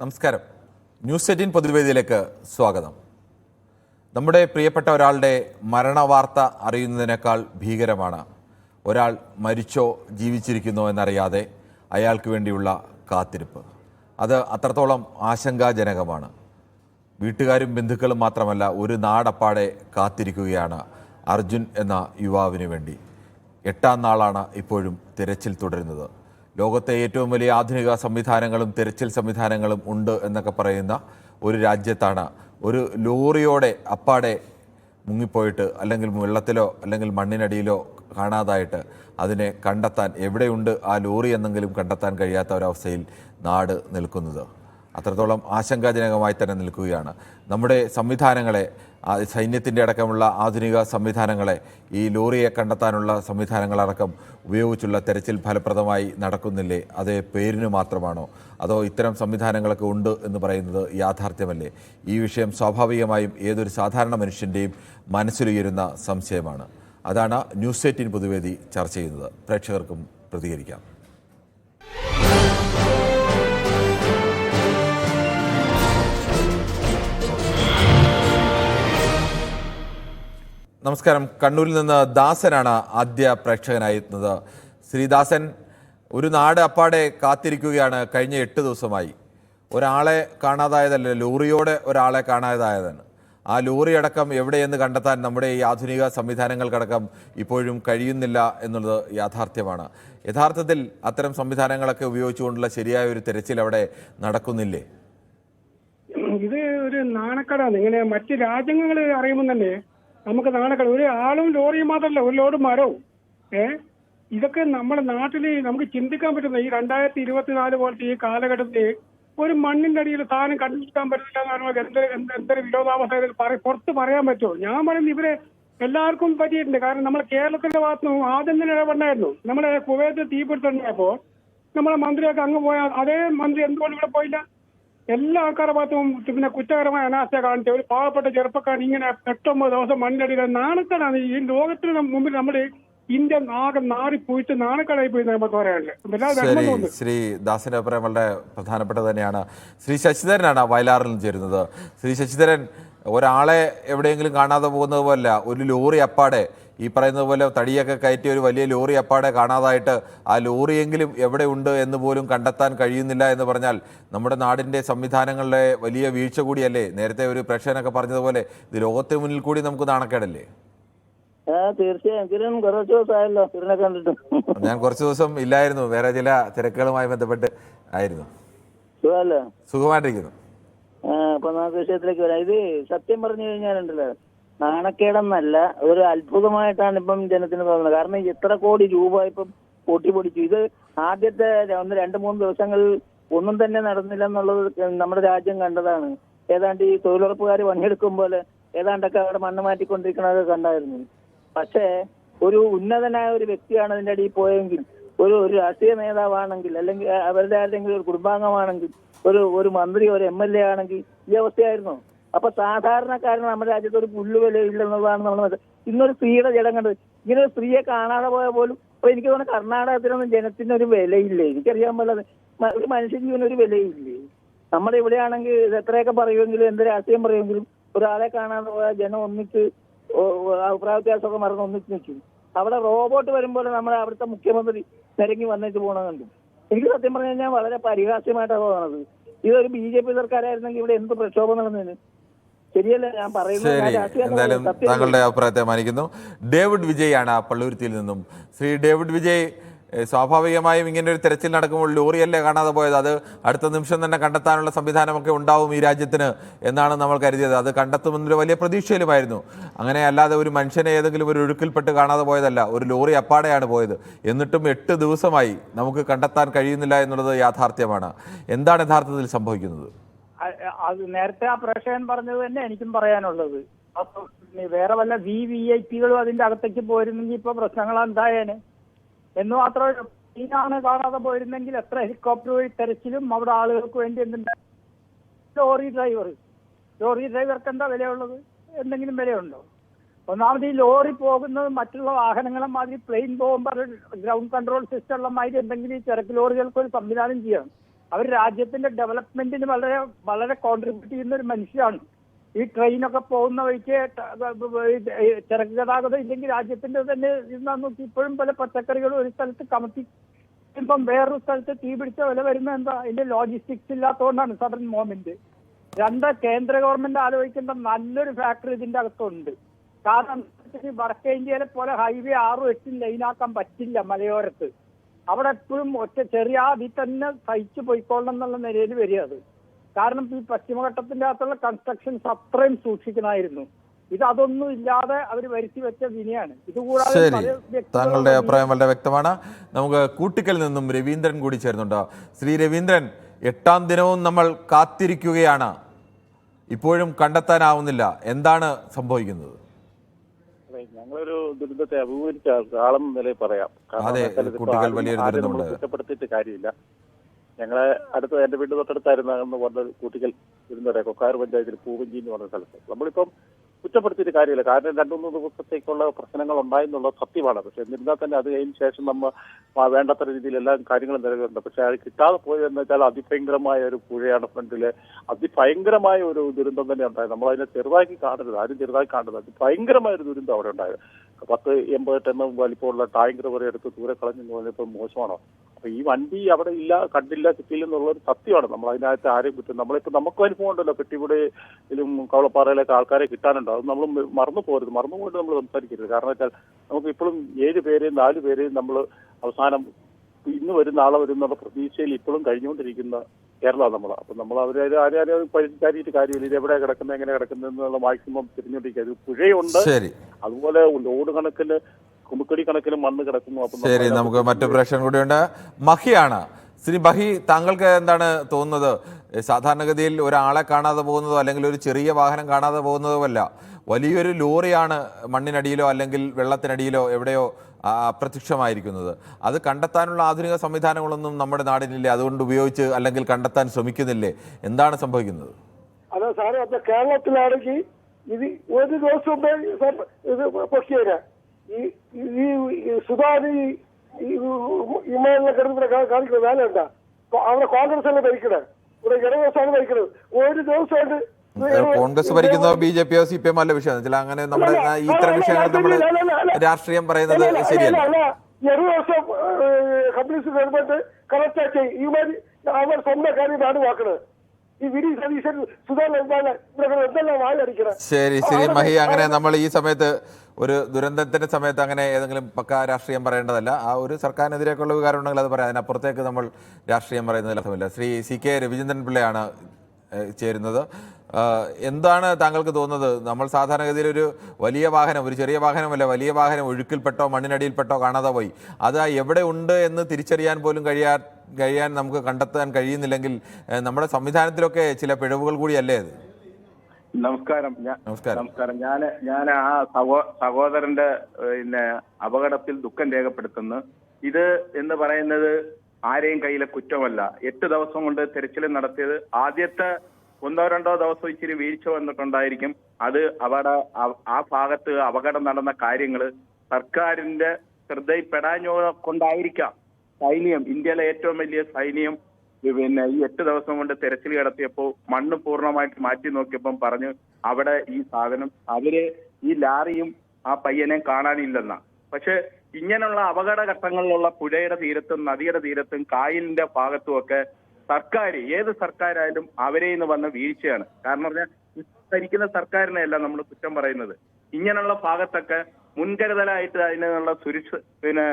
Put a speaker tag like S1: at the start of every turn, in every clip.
S1: നമസ്കാരം. News eighteen പൊതുവേദിയിലേക്ക് സ്വാഗതം. നമ്മുടെ പ്രിയപ്പെട്ട ഒരാളുടെ മരണവാർത്ത അറിയുന്നതിനേക്കാൾ ഭീകരമാണ്. ഒരാൾ മരിച്ചോ ജീവിച്ചിരിക്കുന്നോ എന്നറിയാതെ അയാൾക്ക് വേണ്ടിയുള്ള കാത്തിരിപ്പ്. അത് അത്രത്തോളം ആശങ്കാജനകമാണ്. വീട്ടുകാരും ബന്ധുക്കളും മാത്രമല്ല ഒരു നാടപ്പാടെ കാത്തിരിക്കുകയാണ് അർജുൻ എന്ന യുവാവിന് വേണ്ടി. എട്ടാം നാളാണ് ഇപ്പോഴും തിരച്ചിൽ തുടരുന്നത്. ലോകത്തെ ഏറ്റവും വലിയ ആധുനിക സംവിധാനങ്ങളും തിരച്ചിൽ സംവിധാനങ്ങളും ഉണ്ട് എന്നൊക്കെ പറയുന്ന ഒരു രാജ്യത്താണ്. ഒരു ലോറിയോടെ അപ്പാടെ മുങ്ങിപ്പോയിട്ട് അല്ലെങ്കിൽ വെള്ളത്തിലോ അല്ലെങ്കിൽ മണ്ണിനടിയിലോ കാണാതായിട്ട് അതിനെ കണ്ടെത്താൻ എവിടെയുണ്ട് ആ ലോറി എന്നെങ്കിലും കണ്ടെത്താൻ കഴിയാത്ത ഒരവസ്ഥയിൽ നാട് നിൽക്കുന്നത്. അത്രത്തോളം ആശങ്കാജനകമായി തന്നെ നിൽക്കുകയാണ്. നമ്മുടെ സംവിധാനങ്ങളെ സൈന്യത്തിന്റെ അടക്കമുള്ള ആധുനിക സംവിധാനങ്ങളെ ഈ ലോറിയെ കണ്ടെത്താനുള്ള സംവിധാനങ്ങളടക്കം ഉപയോഗിച്ചുള്ള തെരച്ചിൽ ഫലപ്രദമായി നടക്കുന്നില്ലേ? അത് പേരിന് മാത്രമാണോ? അതോ ഇത്തരം സംവിധാനങ്ങളൊക്കെ ഉണ്ട് എന്ന് പറയുന്നത് യാഥാർത്ഥ്യമല്ലേ? ഈ വിഷയം സ്വാഭാവികമായും ഏതൊരു സാധാരണ മനുഷ്യന്റെയും മനസ്സിലുയരുന്ന സംശയമാണ്. അതാണ് ന്യൂസ് എയ്റ്റീൻ പൊതുവേദി ചർച്ച ചെയ്യുന്നത്. പ്രേക്ഷകർക്കും പ്രതികരിക്കാം. നമസ്കാരം. കണ്ണൂരിൽ നിന്ന് ദാസനാണ് ആദ്യ പ്രേക്ഷകനായി എത്തുന്നത് ശ്രീദാസൻ ഒരു നാട് അപ്പാടെ കാത്തിരിക്കുകയാണ് കഴിഞ്ഞ എട്ട് ദിവസമായി. ഒരാളെ കാണാതായതല്ല ലോറിയോടെ ഒരാളെ കാണാതായതാണ്. ആ ലോറി അടക്കം എവിടെയെന്ന് കണ്ടെത്താൻ നമ്മുടെ ഈ ആധുനിക സംവിധാനങ്ങൾക്കടക്കം ഇപ്പോഴും കഴിയുന്നില്ല എന്നുള്ളത് യാഥാർത്ഥ്യമാണ്. യഥാർത്ഥത്തിൽ അത്തരം സംവിധാനങ്ങളൊക്കെ ഉപയോഗിച്ചുകൊണ്ടുള്ള ശരിയായ ഒരു തിരച്ചിൽ അവിടെ നടക്കുന്നില്ലേ?
S2: ഇത് ഒരു നാണക്കടാണ്. ഇങ്ങനെ മറ്റ് രാജ്യങ്ങൾ അറിയുമ്പോൾ തന്നെ നമുക്ക് നാളെ ഒരു ആളും ലോറിയും മാത്രമല്ല ഒരു ലോഡ് മരവും. ഏ? ഇതൊക്കെ നമ്മുടെ നാട്ടിൽ നമുക്ക് ചിന്തിക്കാൻ പറ്റുന്ന ഈ രണ്ടായിരത്തി ഇരുപത്തിനാല് പോലത്തെ ഈ കാലഘട്ടത്തിൽ ഒരു മണ്ണിന്റെ അടിയിൽ സാധനം കണ്ടുപിടിക്കാൻ പറ്റില്ല എന്ന് പറഞ്ഞാൽ എന്ത് എന്ത് എന്തൊരു വിരോധാവസ്ഥ പുറത്ത് പറയാൻ പറ്റുമോ? ഞാൻ പറയുന്നത് ഇവരെ എല്ലാവർക്കും പറ്റിയിട്ടുണ്ട്. കാരണം നമ്മുടെ കേരളത്തിന്റെ ഭാഗത്ത് നിന്ന് ആദ്യം തന്നെ ഇടപെടായിരുന്നു നമ്മുടെ കുവൈത്ത് തീപിടുത്തുണ്ടായപ്പോ നമ്മുടെ മന്ത്രിയൊക്കെ അങ്ങ് പോയാൽ അതേ മന്ത്രി എന്തുകൊണ്ട് ഇവിടെ പോയില്ല? എല്ലാ ആൾക്കാരുടെ ഭാഗത്തും പിന്നെ കുറ്റകരമായ അനാസ്ഥ കാണിച്ച ഒരു പാവപ്പെട്ട ചെറുപ്പക്കാരൻ ഇങ്ങനെ എട്ടൊമ്പത് ദിവസം മണ്ണിലടിയിൽ നാണക്കേടാണ്. ഈ ലോകത്തിന് മുമ്പിൽ നമ്മുടെ ഇന്ത്യ ആകെ നാറിപ്പോയിട്ട് നാണക്കേടായി പോയി നമുക്ക് പറയാനുള്ളത്.
S1: ശരി ദാസിന്റെ അഭിപ്രായം വളരെ പ്രധാനപ്പെട്ട തന്നെയാണ്. ശ്രീ ശശിധരനാണ് വയലാറിൽ ചേരുന്നത്. ശ്രീ ശശിധരൻ ഒരാളെ എവിടെയെങ്കിലും കാണാതെ പോകുന്നത് പോലെ ഒരു ലോറി അപ്പാടെ ഈ പറയുന്നത് പോലെ തടിയൊക്കെ കയറ്റി ഒരു വലിയ ലോറി അപ്പാടെ കാണാതായിട്ട് ആ ലോറിയെങ്കിലും എവിടെ ഉണ്ട് എന്ന് പോലും കണ്ടെത്താൻ കഴിയുന്നില്ല എന്ന് പറഞ്ഞാൽ നമ്മുടെ നാടിന്റെ സംവിധാനങ്ങളിലെ വലിയ വീഴ്ച കൂടിയല്ലേ? നേരത്തെ ഒരു പ്രേക്ഷകനൊക്കെ പറഞ്ഞതുപോലെ ഇത് ലോകത്തിന് മുന്നിൽ കൂടി നമുക്ക് നാണക്കേടല്ലേ?
S3: തീർച്ചയായും. കിരൺ കുറച്ച് ദിവസമായല്ലോ കണ്ടിട്ട്.
S1: ഞാൻ കുറച്ച് ദിവസം ഇല്ലായിരുന്നു. വേറെ ചില തിരക്കുകളുമായി ബന്ധപ്പെട്ട് ആയിരുന്നു. സുഖമായിട്ടിരിക്കുന്നു.
S3: നമുക്ക് വിഷയത്തിലേക്ക് വരാം. ഇത് സത്യം പറഞ്ഞു കഴിഞ്ഞാലുണ്ടല്ലോ നാണക്കേടെന്നല്ല ഒരു അത്ഭുതമായിട്ടാണ് ഇപ്പം ജനത്തിന് തോന്നുന്നത്. കാരണം എത്ര കോടി രൂപ ഇപ്പം പൊട്ടിപ്പൊടിച്ചു. ഇത് ആദ്യത്തെ ഒന്ന് രണ്ട് മൂന്ന് ദിവസങ്ങളിൽ ഒന്നും തന്നെ നടന്നില്ല എന്നുള്ളത് നമ്മുടെ രാജ്യം കണ്ടതാണ്. ഏതാണ്ട് ഈ തൊഴിലുറപ്പുകാർ പോലെ ഏതാണ്ടൊക്കെ അവിടെ മണ്ണ് മാറ്റിക്കൊണ്ടിരിക്കണത് കണ്ടായിരുന്നു. പക്ഷേ ഒരു ഉന്നതനായ ഒരു വ്യക്തിയാണ് അതിന്റെ അടിയിൽ പോയെങ്കിൽ ഒരു ഒരു രാഷ്ട്രീയ നേതാവാണെങ്കിൽ അല്ലെങ്കിൽ അവരുടെ ആരുടെങ്കിലും ഒരു കുടുംബാംഗമാണെങ്കിൽ ഒരു ഒരു മന്ത്രി ഒരു എം എൽ എ ആണെങ്കിൽ ഈ അവസ്ഥയായിരുന്നു. അപ്പൊ സാധാരണക്കാരന് നമ്മുടെ രാജ്യത്ത് ഒരു പുല്ല് വില ഇല്ലെന്നുള്ളതാണ് നമ്മൾ ഇന്നൊരു സ്ത്രീയുടെ ജലം കണ്ടത്. ഇങ്ങനെ ഒരു സ്ത്രീയെ കാണാതെ പോയ പോലും അപ്പൊ എനിക്ക് തോന്നുന്നു കർണാടകത്തിനൊന്നും ജനത്തിന് ഒരു വിലയില്ലേ? എനിക്കറിയാൻ പാടില്ല ഒരു ഒരു മനുഷ്യജീവന് ഒരു വിലയില്ലേ? നമ്മുടെ ഇവിടെയാണെങ്കിൽ എത്രയൊക്കെ പറയുമെങ്കിലും എന്ത് രാഷ്ട്രീയം പറയുമെങ്കിലും ഒരാളെ കാണാതെ പോയാൽ ജനം ഒന്നിച്ച് ഓ- ഓ- അഭിപ്രായ വ്യത്യാസമൊക്കെ മറന്ന് ഒന്നിച്ച് നിൽക്കും. അവിടെ റോബോട്ട് വരുമ്പോൾ നമ്മുടെ അവിടുത്തെ മുഖ്യമന്ത്രി നിരങ്ങി വന്നിട്ട് പോകണം കണ്ടു. എനിക്ക് സത്യം പറഞ്ഞു കഴിഞ്ഞാൽ വളരെ പരിഹാസ്യമായിട്ടാണ് തോന്നുന്നത്. ഇതൊരു ബി ജെ പി സർക്കാരായിരുന്നെങ്കിൽ ഇവിടെ എന്ത് പ്രക്ഷോഭം നടന്നതിന് ശരിയല്ല? ഞാൻ പറയുന്നത്
S1: എന്തായാലും താങ്കളുടെ അഭിപ്രായത്തെ മാനിക്കുന്നു. ഡേവിഡ് വിജയ് ആണ് പള്ളുരുത്തിയിൽ നിന്നും. ശ്രീ ഡേവിഡ് വിജയ് സ്വാഭാവികമായും ഇങ്ങനെ ഒരു തിരച്ചിൽ നടക്കുമ്പോൾ ലോറിയല്ലേ കാണാതെ പോയത്? അത് അടുത്ത നിമിഷം തന്നെ കണ്ടെത്താനുള്ള സംവിധാനമൊക്കെ ഉണ്ടാവും ഈ രാജ്യത്തിന് എന്നാണ് നമ്മൾ കരുതിയത്. അത് കണ്ടെത്തുമെന്നൊരു വലിയ പ്രതീക്ഷയിലുമായിരുന്നു. അങ്ങനെ അല്ലാതെ ഒരു മനുഷ്യനെ ഏതെങ്കിലും ഒരു ഒഴുക്കിൽപ്പെട്ട് കാണാതെ പോയതല്ല ഒരു ലോറി അപ്പാടെയാണ് പോയത്. എന്നിട്ടും എട്ട് ദിവസമായി നമുക്ക് കണ്ടെത്താൻ കഴിയുന്നില്ല എന്നുള്ളത് യാഥാർത്ഥ്യമാണ്. എന്താണ് യഥാർത്ഥത്തിൽ സംഭവിക്കുന്നത്?
S4: അത് നേരത്തെ ആ പ്രേക്ഷകൻ പറഞ്ഞത് തന്നെ എനിക്കും പറയാനുള്ളത്. വേറെ വല്ല വി വി ഐ പികളും അതിന്റെ അകത്തേക്ക് പോയിരുന്നെങ്കിൽ ഇപ്പൊ പ്രശ്നങ്ങൾ എന്തായേനെ എന്ന് മാത്രമല്ല മീനാണ് കാണാതെ പോയിരുന്നെങ്കിൽ എത്ര ഹെലികോപ്റ്റർ വഴി തെരച്ചിലും അവിടെ ആളുകൾക്ക് വേണ്ടി എന്തുണ്ട്? ലോറി ഡ്രൈവർ ലോറി ഡ്രൈവർക്ക് എന്താ വിലയുള്ളത്? എന്തെങ്കിലും വിലയുണ്ടോ? ഒന്നാമത് ഈ ലോറി പോകുന്നത് മറ്റുള്ള വാഹനങ്ങളെ മാതിരി പ്ലെയിൻ പോകുമ്പോൾ ഗ്രൗണ്ട് കൺട്രോൾ സിസ്റ്റം ഉള്ള മാതിരി എന്തെങ്കിലും ഈ ചരക്ക് ലോറികൾക്ക് ഒരു സംവിധാനം ചെയ്യണം. അവർ രാജ്യത്തിന്റെ ഡെവലപ്മെന്റിന് വളരെ വളരെ കോൺട്രിബ്യൂട്ട് ചെയ്യുന്ന ഒരു മനുഷ്യരാണ് ഈ ട്രെയിനൊക്കെ പോകുന്ന വഴിക്ക് ചരക്ക് ഗതാഗതം ഇല്ലെങ്കിൽ രാജ്യത്തിന്റെ തന്നെ ഇന്നാ നോക്കി. ഇപ്പോഴും പല പച്ചക്കറികളും ഒരു സ്ഥലത്ത് കമത്തി ഇപ്പം വേറൊരു സ്ഥലത്ത് തീ പിടിച്ച വില വരുന്നത് എന്താ? അതിന്റെ ലോജിസ്റ്റിക്സ് ഇല്ലാത്തതുകൊണ്ടാണ് സഡൻ മോമെന്റ് രണ്ട് കേന്ദ്ര ഗവൺമെന്റ് ആലോചിക്കേണ്ട നല്ലൊരു ഫാക്ടറി ഇതിന്റെ അകത്തുണ്ട്. കാരണം വടക്കേ ഇന്ത്യയിലെ പോലെ ഹൈവേ ആറും എട്ടും ലൈനാക്കാൻ പറ്റില്ല മലയോരത്ത്. അവിടെ എപ്പോഴും ഒറ്റ ചെറിയ അതിൽ തന്നെ സഹിച്ചു പോയിക്കൊള്ളണം എന്നുള്ള നിലയിൽ വരിക അത്. കാരണം ഈ പശ്ചിമഘട്ടത്തിന്റെ അകത്തുള്ള കൺസ്ട്രക്ഷൻസ് അത്രയും സൂക്ഷിക്കണമായിരുന്നു ഇത് അതൊന്നും ഇല്ലാതെ അവർ വരുത്തി വെച്ച വിനയാണ്. ഇതുകൂടാതെ
S1: ശരി. താങ്കളുടെ അഭിപ്രായം വളരെ വ്യക്തമാണ്. നമുക്ക് കൂട്ടിക്കൽ നിന്നും രവീന്ദ്രൻ കൂടി ചേരുന്നുണ്ട്. ശ്രീ രവീന്ദ്രൻ എട്ടാം ദിനവും നമ്മൾ കാത്തിരിക്കുകയാണ്. ഇപ്പോഴും കണ്ടെത്താനാവുന്നില്ല. എന്താണ് സംഭവിക്കുന്നത്?
S5: ഞങ്ങളൊരു ദുരിതത്തെ അഭിമുഖീകരിച്ച ആളെന്ന നിലയിൽ പറയാം കുറ്റപ്പെടുത്തിയിട്ട് കാര്യമില്ല. ഞങ്ങളെ അടുത്ത് എന്റെ വീട് തൊട്ടടുത്തായിരുന്നു അന്ന് പറഞ്ഞ കൂട്ടിക്കൽ ഇരുന്നവരെ കൊക്കാർ പഞ്ചായത്തിൽ പൂവഞ്ചി എന്ന് പറഞ്ഞ സ്ഥലത്ത്. നമ്മളിപ്പം കുറ്റപ്പെടുത്തിയിട്ട് കാര്യമില്ല. കാരണം രണ്ടു മൂന്ന് ദിവസത്തേക്കുള്ള പ്രശ്നങ്ങൾ ഉണ്ടായെന്നുള്ള സത്യമാണ്. പക്ഷെ എന്നിരുന്നാൽ തന്നെ അത് കഴിഞ്ഞ ശേഷം നമ്മൾ വേണ്ടത്ര രീതിയിൽ എല്ലാ കാര്യങ്ങളും നിലവിലുണ്ട്. പക്ഷെ അത് കിട്ടാതെ പോയതെന്ന് വെച്ചാൽ അതിഭയങ്കരമായ ഒരു പുഴയാണ് ഫ്രണ്ടിൽ അതിഭയങ്കരമായ ഒരു ദുരന്തം തന്നെ ഉണ്ടായത്. നമ്മൾ അതിനെ ചെറുതാക്കി കാണരുത്. ആരും ചെറുതാക്കി കാണരുത്. അതിഭയങ്കരമായ ഒരു ദുരന്തം അവിടെ ഉണ്ടായത്. പത്ത് എൺപത് ടൺ വലിപ്പമുള്ള ടാങ്കർ വരെ എടുത്ത് ദൂരെ കളഞ്ഞു പറഞ്ഞപ്പോൾ മോശമാണോ? അപ്പൊ ഈ വണ്ടി അവിടെ ഇല്ല കണ്ടില്ല കിട്ടിയില്ല എന്നുള്ള ഒരു സത്യമാണ്. നമ്മൾ അതിനകത്ത് ആരെയും കിട്ടും നമ്മളിപ്പോ നമുക്കും അനുഭവം ഉണ്ടല്ലോ. പെട്ടിപുടിയിലും കവളപ്പാറയിലൊക്കെ ആൾക്കാരെ കിട്ടാനുണ്ട്. അത് നമ്മൾ മറന്നു പോരുത്. മറന്നു പോയിട്ട് നമ്മൾ സംസാരിക്കരുത്. കാരണം വെച്ചാൽ നമുക്ക് ഇപ്പോഴും ഏഴ് പേരെയും നാല് പേരെയും നമ്മൾ അവസാനം ഇന്ന് വരും നാളെ വരും എന്നുള്ള പ്രതീക്ഷയിൽ ഇപ്പോഴും കഴിഞ്ഞുകൊണ്ടിരിക്കുന്ന കേരളമാണ് നമ്മൾ. അപ്പൊ നമ്മൾ അവരെ ആരെയും ആരെയും പരിചാരിയിട്ട് കാര്യമില്ല. ഇത് എവിടെ കിടക്കുന്നത് എങ്ങനെ കിടക്കുന്നത് എന്നുള്ള മാക്സിമം തിരിഞ്ഞുകൊണ്ടിരിക്കുക. ഒരു പുഴയുണ്ട്. അതുപോലെ ലോഡ് കണക്കിന് കുമുക്കടി കണക്കിന് മണ്ണ് കിടക്കുന്നു.
S1: ശരി നമുക്ക് മറ്റു പ്രശ്നം കൂടിയുണ്ട് മഹിയാണ്. ശ്രീ ബഹി താങ്കൾക്ക് എന്താണ് തോന്നുന്നത്? സാധാരണഗതിയിൽ ഒരാളെ കാണാതെ പോകുന്നതോ അല്ലെങ്കിൽ ഒരു ചെറിയ വാഹനം കാണാതെ പോകുന്നതോ അല്ല വലിയൊരു ലോറിയാണ് മണ്ണിനടിയിലോ അല്ലെങ്കിൽ വെള്ളത്തിനടിയിലോ എവിടെയോ അപ്രത്യക്ഷമായിരിക്കുന്നത് അത് കണ്ടെത്താനുള്ള ആധുനിക സംവിധാനങ്ങളൊന്നും നമ്മുടെ നാടിനില്ലേ അതുകൊണ്ട് ഉപയോഗിച്ച് അല്ലെങ്കിൽ കണ്ടെത്താൻ ശ്രമിക്കുന്നില്ലേ എന്താണ് സംഭവിക്കുന്നത്
S6: അതെ സാറേ അപ്പൊ കേരളത്തിലാണെങ്കിൽ ഇത് ഒരു ദിവസം ഇത് പൊക്കിയേരാ ഈ ഈ ഈ സുധാരി കിടന്നിട്ട് കാണിക്കുന്ന വേല എന്താ അവിടെ കോൺഗ്രസ് അല്ലേ ഭരിക്കണേ ഇവിടെ ഒരു ദിവസമായിട്ട്
S1: കോൺഗ്രസ് ഭരിക്കുന്നതോ ബി ജെ പിയോ സി പി എം അല്ല വിഷയം. ചില അങ്ങനെ നമ്മുടെ ഇത്തരം വിഷയങ്ങൾ നമ്മൾ രാഷ്ട്രീയം പറയുന്നത് ശരിയല്ല.
S6: കമ്മ്യൂണിസ്റ്റ് ഗവൺമെന്റ് കറക്റ്റ് ഈ മാതിരി അവർ സ്വന്തം കാര്യം ആണ് ഈ
S1: ശരി ശരി. മഹി അങ്ങനെ നമ്മൾ ഈ സമയത്ത് ഒരു ദുരന്തത്തിന്റെ സമയത്ത് അങ്ങനെ ഏതെങ്കിലും പക്ക രാഷ്ട്രീയം പറയേണ്ടതല്ല. ആ ഒരു സർക്കാരിനെതിരെയൊക്കെയുള്ള വികാരം ഉണ്ടെങ്കിൽ അത് പറയാം. അതിനപ്പുറത്തേക്ക് നമ്മൾ രാഷ്ട്രീയം പറയുന്നതിൽ അർത്ഥമില്ല. ശ്രീ സി കെ രവിചന്ദ്രൻ പിള്ളയാണ് ചേരുന്നത്. എന്താണ് താങ്കൾക്ക് തോന്നുന്നത്? നമ്മൾ സാധാരണഗതിയിൽ ഒരു വലിയ വാഹനം ഒരു ചെറിയ വാഹനമല്ല വലിയ വാഹനം ഒഴുക്കിൽപ്പെട്ടോ മണ്ണിനടിയിൽപ്പെട്ടോ കാണാതെ പോയി. അത് എവിടെ ഉണ്ട് എന്ന് തിരിച്ചറിയാൻ പോലും കഴിയാ കഴിയാൻ നമുക്ക് കണ്ടെത്താൻ കഴിയുന്നില്ലെങ്കിൽ നമ്മുടെ സംവിധാനത്തിലൊക്കെ ചില പിഴവുകൾ കൂടിയല്ലേ അത്?
S7: നമസ്കാരം.
S1: നമസ്കാരം.
S7: നമസ്കാരം. ഞാൻ ഞാൻ ആ സഹോ സഹോദരന്റെ പിന്നെ അപകടത്തിൽ ദുഃഖം രേഖപ്പെടുത്തുന്നു. ഇത് എന്ന് പറയുന്നത് ആരെയും കയ്യിലെ കുറ്റമല്ല. എട്ട് ദിവസം കൊണ്ട് തെരച്ചിൽ നടത്തിയത് ആദ്യത്തെ ഒന്നോ രണ്ടോ ദിവസം ഇച്ചിരി വീഴ്ച വന്നിട്ടുണ്ടായിരിക്കും. അത് അവിടെ ആ- ഭാഗത്ത് അപകടം നടന്ന കാര്യങ്ങൾ സർക്കാരിന്റെ ശ്രദ്ധയിൽപ്പെടാഞ്ഞോ കൊണ്ടായിരിക്കാം. സൈന്യം ഇന്ത്യയിലെ ഏറ്റവും വലിയ സൈന്യം പിന്നെ ഈ എട്ട് ദിവസം കൊണ്ട് തെരച്ചിൽ നടത്തിയപ്പോൾ മണ്ണ് പൂർണമായിട്ട് മാറ്റി നോക്കിയപ്പം പറഞ്ഞു അവിടെ ഈ സാധനം അവർ ഈ ലാറിയും ആ പയ്യനെ കാണാനില്ലെന്നാ. പക്ഷെ ഇങ്ങനെയുള്ള അപകടഘട്ടങ്ങളിലുള്ള പുഴയുടെ തീരത്തും നദിയുടെ തീരത്തും കായലിന്റെ ഭാഗത്തും ഒക്കെ സർക്കാർ ഏത് സർക്കാരായാലും അവരെ നിന്ന് വന്ന വീഴ്ചയാണ്. കാരണം പറഞ്ഞാൽ ഭരിക്കുന്ന സർക്കാരിനെയല്ല നമ്മൾ കുറ്റം പറയുന്നത്. ഇങ്ങനെയുള്ള ഭാഗത്തൊക്കെ മുൻകരുതലായിട്ട് അതിനുള്ള സുരക്ഷ പിന്നെ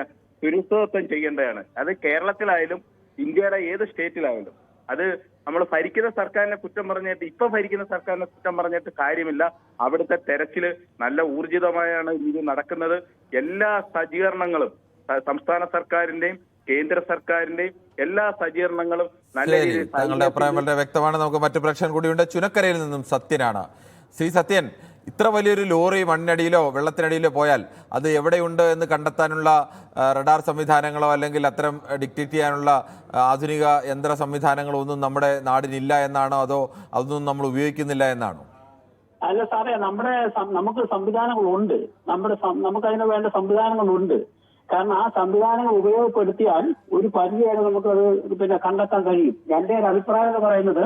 S7: സുരക്ഷിതത്വം ചെയ്യേണ്ടതാണ്. അത് കേരളത്തിലായാലും ഇന്ത്യയുടെ ഏത് സ്റ്റേറ്റിലായാലും അത് നമ്മൾ ഭരിക്കുന്ന സർക്കാരിനെ കുറ്റം പറഞ്ഞിട്ട് ഇപ്പൊ ഭരിക്കുന്ന സർക്കാരിനെ കുറ്റം പറഞ്ഞിട്ട് കാര്യമില്ല. അവിടുത്തെ തെരച്ചിൽ നല്ല ഊർജിതമായാണ് ഇത് നടക്കുന്നത്. എല്ലാ സജ്ജീകരണങ്ങളും സംസ്ഥാന സർക്കാരിന്റെയും കേന്ദ്ര സർക്കാരിന്റെയും എല്ലാ സജ്ജീകരണങ്ങളും നല്ല രീതിയിൽ
S1: താങ്കളുടെ അഭിപ്രായം വളരെ വ്യക്തമാണ്. നമുക്ക് മറ്റു പ്രേക്ഷകൻ കൂടിയുണ്ട്. ചുനക്കരയിൽ നിന്നും സത്യനാണ്. ശ്രീ സത്യൻ ഇത്ര വലിയൊരു ലോറി മണ്ണിനടിയിലോ വെള്ളത്തിനടിയിലോ പോയാൽ അത് എവിടെയുണ്ട് എന്ന് കണ്ടെത്താനുള്ള റഡാർ സംവിധാനങ്ങളോ അല്ലെങ്കിൽ അത്തരം ഡിക്റ്റേറ്റ് ചെയ്യാനുള്ള ആധുനിക യന്ത്ര സംവിധാനങ്ങളോ ഒന്നും നമ്മുടെ നാടിനില്ല എന്നാണോ അതോ അതൊന്നും നമ്മൾ ഉപയോഗിക്കുന്നില്ല എന്നാണോ?
S8: അല്ല സാറേ നമ്മുടെ നമുക്ക് സംവിധാനങ്ങളുണ്ട്. നമ്മുടെ നമുക്ക് അതിന് വേണ്ട സംവിധാനങ്ങളുണ്ട്. കാരണം ആ സംവിധാനങ്ങൾ ഉപയോഗപ്പെടുത്തിയാൽ ഒരു പരിധിവരെ അത് പിന്നെ കണ്ടെത്താൻ കഴിയും. എന്റെ ഒരു അഭിപ്രായം എന്ന് പറയുന്നത്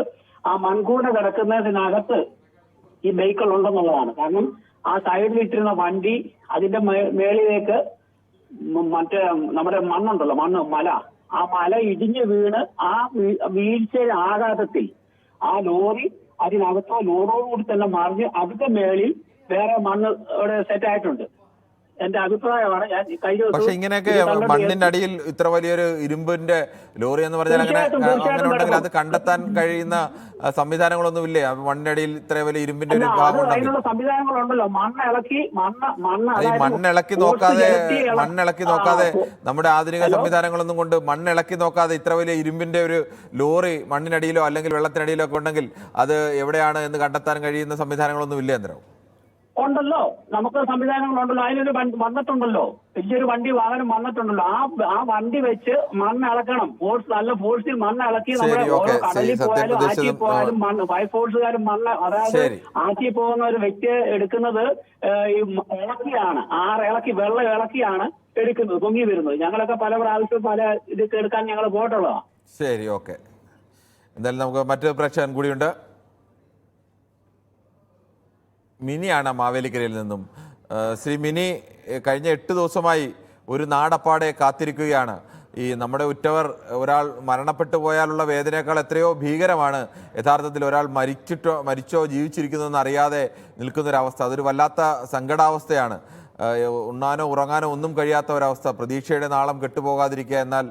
S8: ആ മൺകൂട കിടക്കുന്നതിനകത്ത് ഈ വെഹിക്കിൾ ഉണ്ടെന്നുള്ളതാണ്. കാരണം ആ സൈഡിൽ ഇട്ടിരുന്ന വണ്ടി അതിന്റെ മേളിലേക്ക് മറ്റേ നമ്മുടെ മണ്ണുണ്ടല്ലോ മണ്ണ് മല. ആ മല ഇടിഞ്ഞ് വീണ് ആ വീഴ്ചയുടെ ആഘാതത്തിൽ ആ ലോറി അതിനകത്തോ ലോറോടുകൂടി തന്നെ മറിഞ്ഞ് അതിന്റെ മേളിൽ വേറെ മണ്ണ് അവിടെ സെറ്റ് ആയിട്ടുണ്ട്. എന്റെ അഭിപ്രായമാണ്. ഞാൻ കഴിഞ്ഞ ദിവസം
S1: പക്ഷെ ഇങ്ങനെയൊക്കെ മണ്ണിന്റെ അടിയിൽ ഇത്ര വലിയൊരു ഇരുമ്പിന്റെ ലോറി എന്ന് പറഞ്ഞാൽ അങ്ങനെ അങ്ങനെ ഉണ്ടെങ്കിൽ അത്. കണ്ടെത്താൻ കഴിയുന്ന സംവിധാനങ്ങളൊന്നും ഇല്ലേ? മണ്ണിന്റെ അടിയിൽ ഇത്ര വലിയ ഇരുമ്പിന്റെ ഒരു ഭാഗം
S8: അത് അതിനുള്ള സംവിധാനങ്ങളുണ്ടല്ലോ. മണ്ണ് ഇളക്കി മണ്ണ് മണ്ണ്
S1: മണ്ണിളക്കി നോക്കാതെ
S8: ഇളക്കി
S1: മണ്ണിളക്കി നോക്കാതെ നമ്മുടെ ആധുനിക? സംവിധാനങ്ങളൊന്നും കൊണ്ട് മണ്ണിളക്കി നോക്കാതെ ഇത്ര വലിയ ഇരുമ്പിന്റെ ഒരു ലോറി മണ്ണിനടിയിലോ അല്ലെങ്കിൽ വെള്ളത്തിനടിയിലോ ഒക്കെ ഉണ്ടെങ്കിൽ അത് എവിടെയാണ് എന്ന് കണ്ടെത്താൻ കഴിയുന്ന സംവിധാനങ്ങളൊന്നും ഇല്ലേ അന്തരം?
S8: ഉണ്ടല്ലോ. നമുക്ക് സംവിധാനങ്ങളുണ്ടല്ലോ. അതിനൊരു വന്നിട്ടുണ്ടല്ലോ. വലിയൊരു വണ്ടി വാഹനം വന്നിട്ടുണ്ടല്ലോ. ആ ആ വണ്ടി വെച്ച് മണ്ണ് അളക്കണം. ഫോഴ്സ് നല്ല ഫോഴ്സിൽ മണ്ണ് അളക്കി നമ്മുടെ. ഓരോ കടലിൽ പോയാലും
S1: ആറ്റി
S8: ആറ്റിൽ പോയാലും മണ്ണ് ഫയർ ഫോഴ്സുകാരും മണ്ണ് അതായത്
S1: ആറ്റി
S8: ആറ്റിൽ പോകുന്ന ഒരു വ്യക്തി എടുക്കുന്നത് ഈ ഇളക്കിയാണ്. ആറ് ഇളക്കി വെള്ളം ഇളക്കിയാണ് എടുക്കുന്നത് പൊങ്ങി വരുന്നത്. ഞങ്ങളൊക്കെ പല പ്രാവശ്യം പല ഇത് എടുക്കാൻ ഞങ്ങൾ പോയിട്ടുള്ളതാണ്
S1: ശരി ഓക്കെ. എന്തായാലും നമുക്ക് മറ്റൊരു പ്രേക്ഷകൻ കൂടിയുണ്ട്. മിനിയാണ് മാവേലിക്കരയിൽ നിന്നും. ശ്രീ മിനി കഴിഞ്ഞ എട്ട് ദിവസമായി ഒരു നാടപ്പാടെ കാത്തിരിക്കുകയാണ്. ഈ നമ്മുടെ ഉറ്റവർ ഒരാൾ മരണപ്പെട്ടു പോയാലുള്ള വേദനയേക്കാൾ എത്രയോ ഭീകരമാണ് യഥാർത്ഥത്തിൽ ഒരാൾ മരിച്ചിട്ടോ മരിച്ചോ ജീവിച്ചിരിക്കുന്നതെന്ന് അറിയാതെ നിൽക്കുന്നൊരവസ്ഥ. അതൊരു വല്ലാത്ത സങ്കടാവസ്ഥയാണ്. ഉണ്ണാനോ ഉറങ്ങാനോ ഒന്നും കഴിയാത്ത ഒരവസ്ഥ. പ്രതീക്ഷയുടെ നാളം കെട്ടുപോകാതിരിക്കുക എന്നാൽ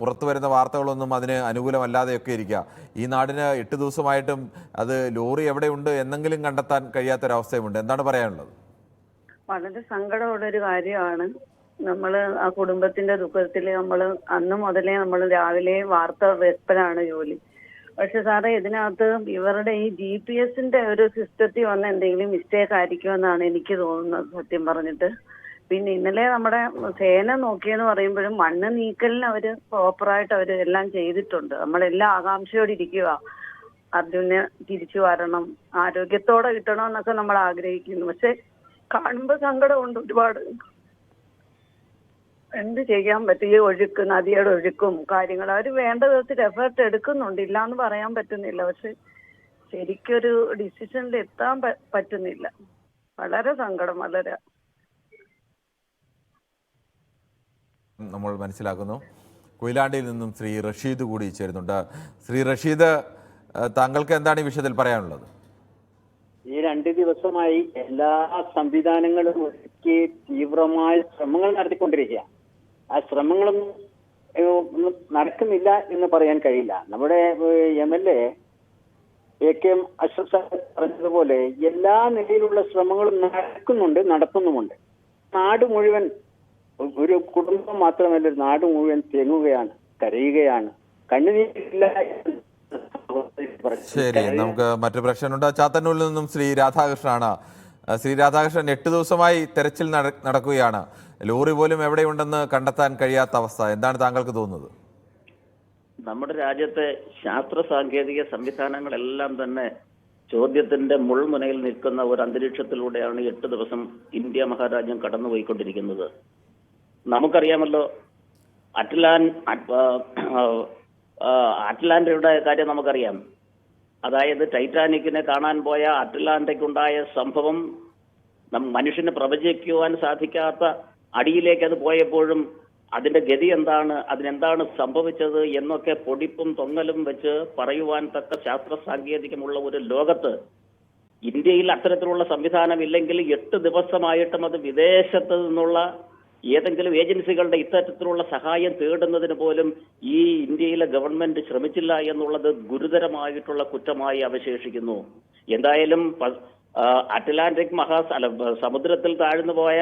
S1: പുറത്തു വരുന്ന വാർത്തകളൊന്നും അതിന് അനുകൂലമല്ലാതെയൊക്കെ ഇരിക്കുക. ഈ നാടിന് എട്ട് ദിവസമായിട്ടും അത് ലോറി എവിടെയുണ്ട് എന്നെങ്കിലും കണ്ടെത്താൻ കഴിയാത്ത കഴിയാത്തൊരവസ്ഥയുമുണ്ട്. എന്താണ് പറയാനുള്ളത്?
S9: വളരെ സങ്കടമുള്ള ഒരു കാര്യമാണ്. നമ്മൾ ആ കുടുംബത്തിന്റെ ദുഃഖത്തിൽ നമ്മൾ അന്ന് മുതലേ നമ്മൾ രാവിലെ വാർത്ത വെപ്പനാണ് ജോലി. പക്ഷെ സാറേ ഇതിനകത്ത് ഇവരുടെ ഈ ജി പി എസിന്റെ ഒരു സിസ്റ്റത്തിൽ വന്ന എന്തെങ്കിലും മിസ്റ്റേക്ക് ആയിരിക്കുമെന്നാണ് എനിക്ക് തോന്നുന്നത് സത്യം പറഞ്ഞിട്ട്. പിന്നെ ഇന്നലെ നമ്മുടെ സേന നോക്കിയെന്ന് പറയുമ്പോഴും മണ്ണ് നീക്കലിന് അവർ പ്രോപ്പറായിട്ട് അവർ എല്ലാം ചെയ്തിട്ടുണ്ട്. നമ്മളെല്ലാം ആകാംക്ഷയോടെ ഇരിക്കുക അർജുനെ തിരിച്ചു വരണം ആരോഗ്യത്തോടെ കിട്ടണം എന്നൊക്കെ നമ്മൾ ആഗ്രഹിക്കുന്നു. പക്ഷെ കാണുമ്പോ സങ്കടമുണ്ട് ഒരുപാട്. എന്ത് ചെയ്യാൻ പറ്റും? ഈ ഒഴുക്ക് നദിയുടെ ഒഴുക്കും കാര്യങ്ങൾ അവർ വേണ്ട വിധത്തിൽ എഫേർട്ട് എടുക്കുന്നുണ്ട്. ഇല്ലാന്ന് പറയാൻ പറ്റുന്നില്ല. പക്ഷെ ശരിക്കൊരു ഡിസിഷനിൽ എത്താൻ പറ്റുന്നില്ല. വളരെ സങ്കടം വളരെ.
S1: നമ്മൾ മനസ്സിലാക്കുന്നു. കൊയിലാണ്ടിയിൽ നിന്നും ശ്രീ റഷീദ് കൂടി ചേരുന്നുണ്ട്. ശ്രീ റഷീദ് താങ്കൾക്ക് എന്താണ് ഈ വിഷയത്തിൽ പറയാനുള്ളത്?
S10: ഈ രണ്ട് ദിവസമായി എല്ലാ സംവിധാനങ്ങളും ഒരുക്കി തീവ്രമായ ശ്രമങ്ങൾ നടത്തിക്കൊണ്ടിരിക്കുക ആ ശ്രമങ്ങളൊന്നും ഒന്നും നടക്കുന്നില്ല എന്ന് പറയാൻ കഴിയില്ല. നമ്മുടെ M L A A K M Ashraf Sahib പറഞ്ഞതുപോലെ എല്ലാ നിലയിലുള്ള ശ്രമങ്ങളും നടക്കുന്നുണ്ട് നടത്തുന്നുമുണ്ട്. നാട് മുഴുവൻ ഒരു കുടുംബം മാത്രമല്ല ഒരു നാട് മുഴുവൻ തെങ്ങുകയാണ് കരയുകയാണ്. കണ്ണുനീരില്ല
S1: ശരി നമുക്ക് മറ്റു പ്രശ്നമുണ്ട് ചാത്തന്നൂരിൽ നിന്നും ശ്രീ രാധാകൃഷ്ണനാണ് ശ്രീ രാധാകൃഷ്ണൻ എട്ട് ദിവസമായി തെരച്ചിൽ നടക്കുകയാണ്. ലോറി പോലും എവിടെയുണ്ടെന്ന് കണ്ടെത്താൻ കഴിയാത്ത അവസ്ഥ. എന്താണ് താങ്കൾക്ക് തോന്നുന്നത്?
S11: നമ്മുടെ രാജ്യത്തെ ശാസ്ത്ര സാങ്കേതിക സംവിധാനങ്ങളെല്ലാം തന്നെ ചോദ്യത്തിന്റെ മുൾമുനയിൽ നിൽക്കുന്ന ഒരു അന്തരീക്ഷത്തിലൂടെയാണ് എട്ട് ദിവസം ഇന്ത്യ മഹാരാജ്യം കടന്നുപോയിക്കൊണ്ടിരിക്കുന്നത്. നമുക്കറിയാമല്ലോ അറ്റ്ലാൻ അറ്റ്ലാന്റയുടെ കാര്യം നമുക്കറിയാം. അതായത് ടൈറ്റാനിക്കിനെ കാണാൻ പോയ അറ്റ്ലാന്റയ്ക്കുണ്ടായ സംഭവം മനുഷ്യന് പ്രവചിക്കുവാൻ സാധിക്കാത്ത അടിയിലേക്ക് അത് പോയപ്പോഴും അതിന്റെ ഗതി എന്താണ് അതിനെന്താണ് സംഭവിച്ചത് എന്നൊക്കെ പൊടിപ്പും തൊങ്ങലും വെച്ച് പറയുവാൻ തക്ക ശാസ്ത്ര സാങ്കേതികമുള്ള ഒരു ലോകത്ത് ഇന്ത്യയിൽ അത്തരത്തിലുള്ള സംവിധാനം ഇല്ലെങ്കിൽ എട്ട് ദിവസമായിട്ടും അത് വിദേശത്ത് നിന്നുള്ള ഏതെങ്കിലും ഏജൻസികളുടെ ഇത്തരത്തിലുള്ള സഹായം തേടുന്നതിന് പോലും ഈ ഇന്ത്യയിലെ ഗവൺമെന്റ് ശ്രമിച്ചില്ല എന്നുള്ളത് ഗുരുതരമായിട്ടുള്ള കുറ്റമായി അവശേഷിക്കുന്നു. എന്തായാലും അറ്റ്ലാന്റിക് മഹാ സമുദ്രത്തിൽ താഴ്ന്നു പോയ